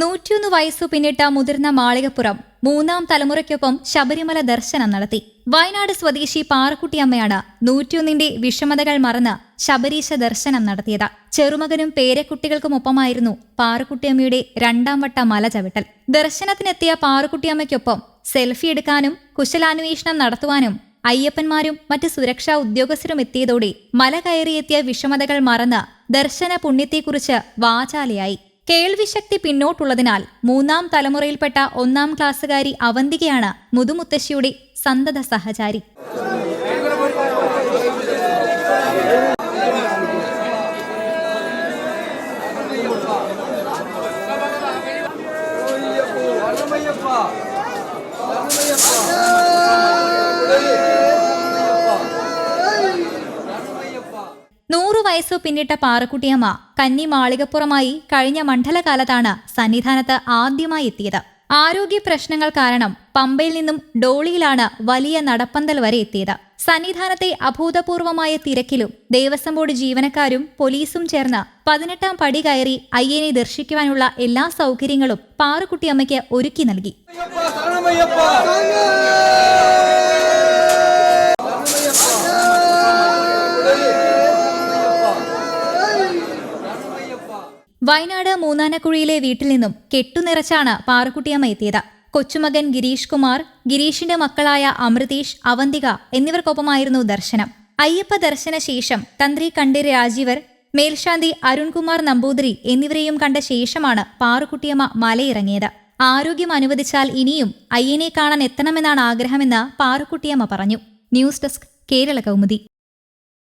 നൂറ്റിയൊന്ന് വയസ്സു പിന്നിട്ട മുതിർന്ന മാളികപ്പുറം മൂന്നാം തലമുറയ്ക്കൊപ്പം ശബരിമല ദർശനം നടത്തി. വയനാട് സ്വദേശി പാറക്കുട്ടിയമ്മയാണ് നൂറ്റിയൊന്നിന്റെ വിഷമതകൾ മറന്ന് ശബരീശ ദർശനം നടത്തിയത്. ചെറുമകനും പേരക്കുട്ടികൾക്കുമൊപ്പമായിരുന്നു പാറക്കുട്ടിയമ്മയുടെ രണ്ടാം വട്ട മല ചവിട്ടൽ. ദർശനത്തിനെത്തിയ പാറക്കുട്ടിയമ്മയ്ക്കൊപ്പം സെൽഫി എടുക്കാനും കുശലാന്വേഷണം നടത്തുവാനും അയ്യപ്പന്മാരും മറ്റ് സുരക്ഷാ ഉദ്യോഗസ്ഥരും എത്തിയതോടെ മല കയറിയെത്തിയ വിഷമതകൾ മറന്ന് ദർശന പുണ്യത്തെക്കുറിച്ച് വാചാലയായി. കേൾവിശക്തി പിന്നോട്ടുള്ളതിനാൽ മൂന്നാം തലമുറയിൽപ്പെട്ട ഒന്നാം ക്ലാസ്സുകാരി അവന്തികയാണ് മുതുമുത്തശ്ശിയുടെ സന്തത സഹചാരി. വയസ്സു പിന്നിട്ട പാറക്കുട്ടിയമ്മ കന്നി മാളികപ്പുറമായി കഴിഞ്ഞ മണ്ഡലകാലത്താണ് സന്നിധാനത്ത് ആദ്യമായി എത്തിയത്. ആരോഗ്യ പ്രശ്നങ്ങൾ കാരണം പമ്പയിൽ നിന്നും ഡോളിയിലാണ് വലിയ നടപ്പന്തൽ വരെ എത്തിയത്. സന്നിധാനത്തെ അഭൂതപൂർവമായ തിരക്കിലും ദേവസ്വം ബോർഡ് ജീവനക്കാരും പോലീസും ചേർന്ന് പതിനെട്ടാം പടി കയറി അയ്യനെ ദർശിക്കുവാനുള്ള എല്ലാ സൗകര്യങ്ങളും പാറുക്കുട്ടിയമ്മയ്ക്ക് ഒരുക്കി നൽകി. വയനാട് മൂന്നാനക്കുഴിയിലെ വീട്ടിൽ നിന്നും കെട്ടുനിറച്ചാണ് പാറുക്കുട്ടിയമ്മ എത്തിയത്. കൊച്ചുമകൻ ഗിരീഷ് കുമാർ ഗിരീഷിന്റെ മക്കളായ അമൃതീഷ് അവന്തിക എന്നിവർക്കൊപ്പമായിരുന്നു ദർശനം. അയ്യപ്പ ദർശന ശേഷം തന്ത്രി കണ്ടിര് രാജീവർ മേൽശാന്തി അരുൺകുമാർ നമ്പൂതിരി എന്നിവരെയും കണ്ട ശേഷമാണ് പാറുക്കുട്ടിയമ്മ മലയിറങ്ങിയത്. ആരോഗ്യം അനുവദിച്ചാൽ ഇനിയും അയ്യനെ കാണാൻ എത്തണമെന്നാണ് ആഗ്രഹമെന്ന് പാറുക്കുട്ടിയമ്മ പറഞ്ഞു. News desk Kerala Kaumudi.